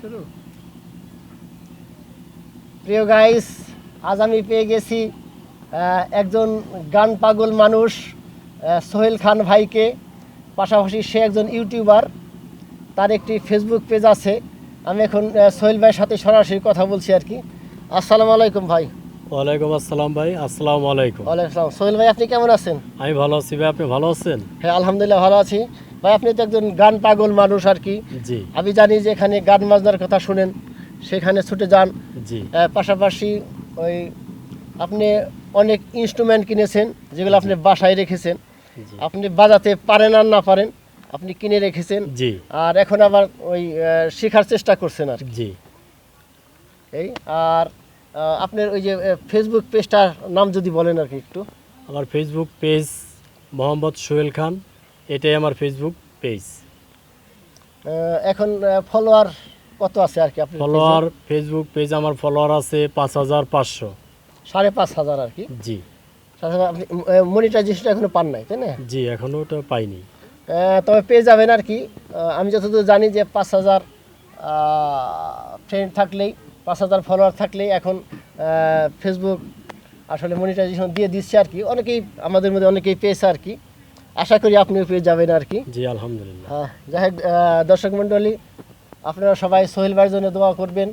শুরু? প্রিয় গাইস আজ আমি পেয়ে গেছি একজন গান পাগল মানুষ সোহেল খান ভাইকে। পাশাপাশি সে একজন ইউটিউবার তার একটি ফেসবুক পেজ আছে। আমি এখন সোহেল ভাইয়ের সাথে সরাসরি কথা বলছি আর কি। আসসালামু আলাইকুম ভাই। ওয়ালাইকুম আসসালাম ভাই আসসালামু আলাইকুম। ওয়ালাইকুম আসসালাম। সোহেল ভাই আপনি কেমন আছেন? আমি ভালো আছি ভাই আপনি ভালো আছেন? হ্যাঁ আলহামদুলিল্লাহ ভালো আছি। ভাই আপনি তো একজন গান পাগল মানুষ আর কি। আমি জানি যে এখানে গান বাজনার কথা শুনেন সেখানে ছুটে যান। পাশাপাশি ওই আপনি অনেক ইনস্ট্রুমেন্ট কিনেছেন যেগুলো আপনি বাসায় রেখেছেন। আপনি বাজাতে পারেন আর না পারেন আপনি কিনে রেখেছেন। আর এখন আবার ওই শেখার চেষ্টা করছেন আর কি। জি। এই আর আপনার ওই যে ফেসবুক পেজটার নাম যদি বলেন আর কি একটু। আমার ফেসবুক পেজ মোহাম্মদ সোহেল খান। এটাই আমার ফেসবুক পেজ এখন ফলোয়ার কত আছে আর কি আপনি ফলোয়ার ফেসবুক পেজ আমার ফলোয়ার আছে পাঁচ হাজার পাঁচশো। সাড়ে পাঁচ হাজার আর কি? জি। আপনি মনিটাইজেশনটা এখনও পান নাই তাই না? জি এখনও ওটা পাইনি। তবে পেয়ে যাবেন আর কি। আমি যতদূর জানি যে পাঁচ হাজার ফ্রেন্ড থাকলেই পাঁচ হাজার ফলোয়ার থাকলেই এখন ফেসবুক আসলে মনিটাইজেশন দিয়ে দিচ্ছে আর কি। অনেকেই আমাদের মধ্যে অনেকেই পেয়েছে আর কি। আশা করি আপনিও পেয়ে যাবেন আর কি। জি আলহামদুলিল্লাহ। হ্যাঁ যাই হোক দর্শক মণ্ডলী আপনারা সবাই সোহেল ভাইয়ের জন্য দোয়া করবেন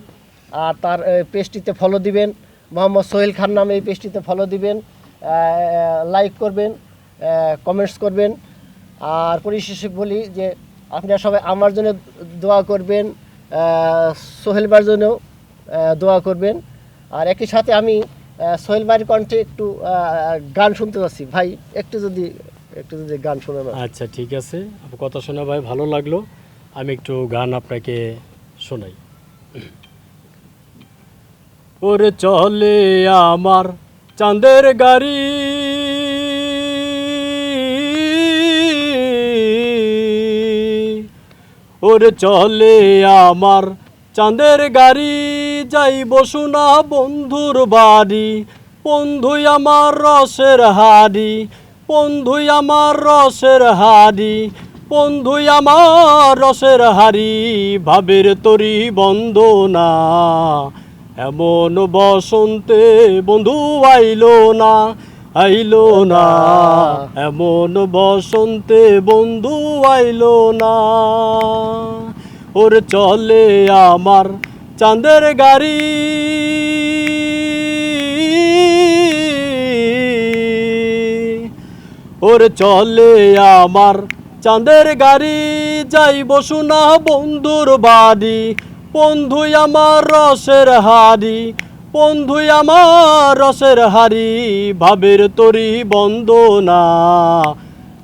আর তার পেজটিতে ফলো দিবেন মোহাম্মদ সোহেল খান নামে এই পেজটিতে ফলো দিবেন লাইক করবেন কমেন্টস করবেন আর পরিশেষে বলি যে আপনারা সবাই আমার জন্য দোয়া করবেন সোহেল ভাইয়ের জন্য দোয়া করবেন আর একই সাথে আমি সোহেল ভাইয়ের কণ্ঠে একটু গান শুনতে পাচ্ছি ভাই একটু যদি একটু যদি গান আচ্ছা ঠিক আছে। কথা শোনা ভাই, ভালো লাগল। আমি একটু গান আপনাকে শোনাই। ওরে চলে আমার চাঁদের গাড়ি। ওরে চলে আমার চাঁদের গাড়ি। যাই বসুনা বন্ধুর বাড়ি। বন্ধুই আমার রসের হাড়ি। বন্ধুই আমার রসের হাড়ি, বন্ধুই আমার রসের হাড়ি, ভাবের তরি বন্দনা। এমন বসন্তে বন্ধু আইলো না আইলো না। এমন বসন্তে বন্ধু আইলো না। ওর চলে আমার চাঁদের গাড়ি। ওর চলে আমার। চাঁদের গাড়ি যাই বসুনা বন্ধুর বাড়ি। বন্ধুই আমার রসের হাড়ি। বন্ধুই আমার রসের হাড়ি, ভাবের তরি বন্দনা।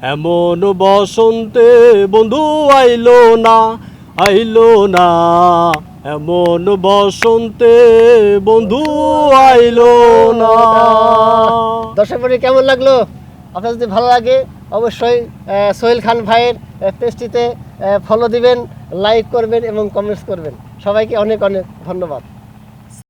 এমন বসন্তে বন্ধু আইলো না আইলো না। এমন বসন্তে বন্ধু আইলো না। দর্শক কেমন লাগল? আপনার যদি ভালো লাগে, অবশ্যই সোহেল খান ভাইয়ের পেজটিতে ফলো দিবেন লাইক করবেন এবং কমেন্টস করবেন। সবাইকে অনেক অনেক ধন্যবাদ।